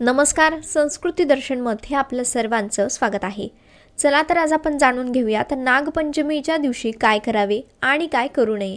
नमस्कार संस्कृती दर्शनमध्ये आपलं सर्वांचं स्वागत आहे. चला तर आज आपण जाणून घेऊयात नागपंचमीच्या दिवशी काय करावे आणि काय करू नये.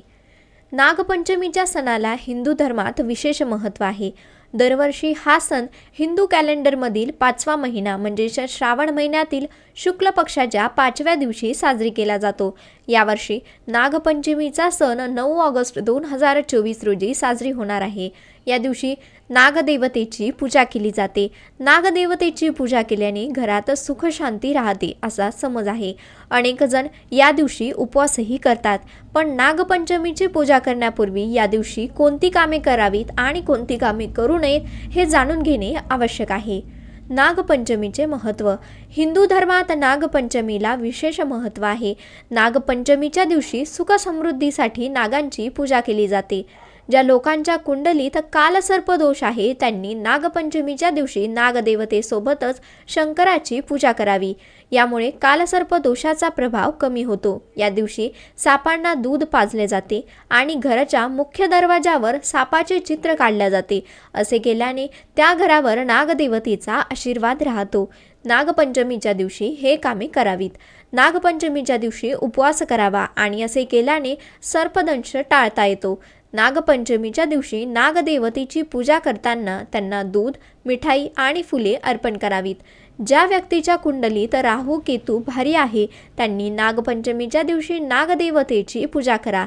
नागपंचमीच्या सणाला हिंदू धर्मात विशेष महत्त्व आहे. दरवर्षी हा सण हिंदू कॅलेंडरमधील पाचवा महिना म्हणजेच श्रावण महिन्यातील शुक्ल पक्षाच्या पाचव्या दिवशी साजरी केला जातो. यावर्षी नागपंचमीचा सण नऊ ऑगस्ट दोन हजार चोवीस रोजी साजरी होणार आहे. या दिवशी नागदेवतेची पूजा केली जाते. नागदेवतेची पूजा केल्याने घरात सुखशांती राहते असा समज आहे. अनेक जण या दिवशी उपवासही करतात पण नागपंचमीची पूजा करण्यापूर्वी या दिवशी कोणती कामे करावीत आणि कोणती कामे करू नयेत हे जाणून घेणे आवश्यक आहे. नागपंचमीचे महत्त्व. हिंदू धर्मात नागपंचमीला विशेष महत्त्व आहे. नागपंचमीच्या दिवशी सुख समृद्धीसाठी नागांची पूजा केली जाते. ज्या लोकांच्या कुंडलीत कालसर्प दोष आहे त्यांनी नागपंचमीच्या दिवशी नागदेवतेसोबतच शंकराची पूजा करावी. यामुळे कालसर्प दोषाचा प्रभाव कमी होतो. या दिवशी सापांना दूध पाजले जाते आणि घराच्या मुख्य दरवाजावर सापाचे चित्र काढले जाते. असे केल्याने त्या घरावर नागदेवतेचा आशीर्वाद राहतो. नागपंचमीच्या दिवशी हे कामे करावीत. नागपंचमीच्या दिवशी उपवास करावा आणि असे केल्याने सर्पदंश टाळता येतो. नागपंचमीच्या दिवशी नागदेवतेची पूजा करताना त्यांना दूध मिठाई आणि फुले अर्पण करावीत. ज्या व्यक्तीच्या कुंडलीत राहू केतू भारी आहे त्यांनी नागपंचमीच्या दिवशी नागदेवतेची पूजा करा.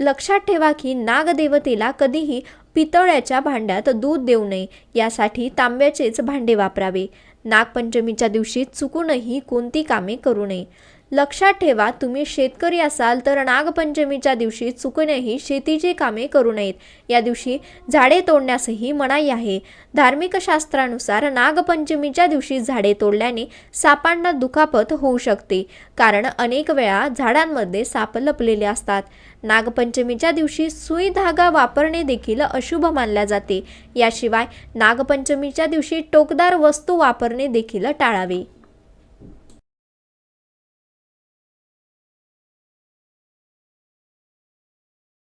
लक्षात ठेवा की नागदेवतेला कधीही पितळ्याच्या भांड्यात दूध देऊ नये यासाठी तांब्याचेच भांडे वापरावे. नागपंचमीच्या दिवशी चुकूनही कोणती कामे करू नये. लक्षात ठेवा तुम्ही शेतकरी असाल तर नागपंचमीच्या दिवशी चुकूनही शेतीची कामे करू नयेत. या दिवशी झाडे तोडण्यासही मनाई आहे. धार्मिक शास्त्रानुसार नागपंचमीच्या दिवशी झाडे तोडल्याने सापांना दुखापत होऊ शकते. कारण अनेक वेळा झाडांमध्ये साप लपलेले असतात. नागपंचमीच्या दिवशी सुई धागा वापरणे देखील अशुभ मानल्या जाते. याशिवाय नागपंचमीच्या दिवशी टोकदार वस्तू वापरणे देखील टाळावे.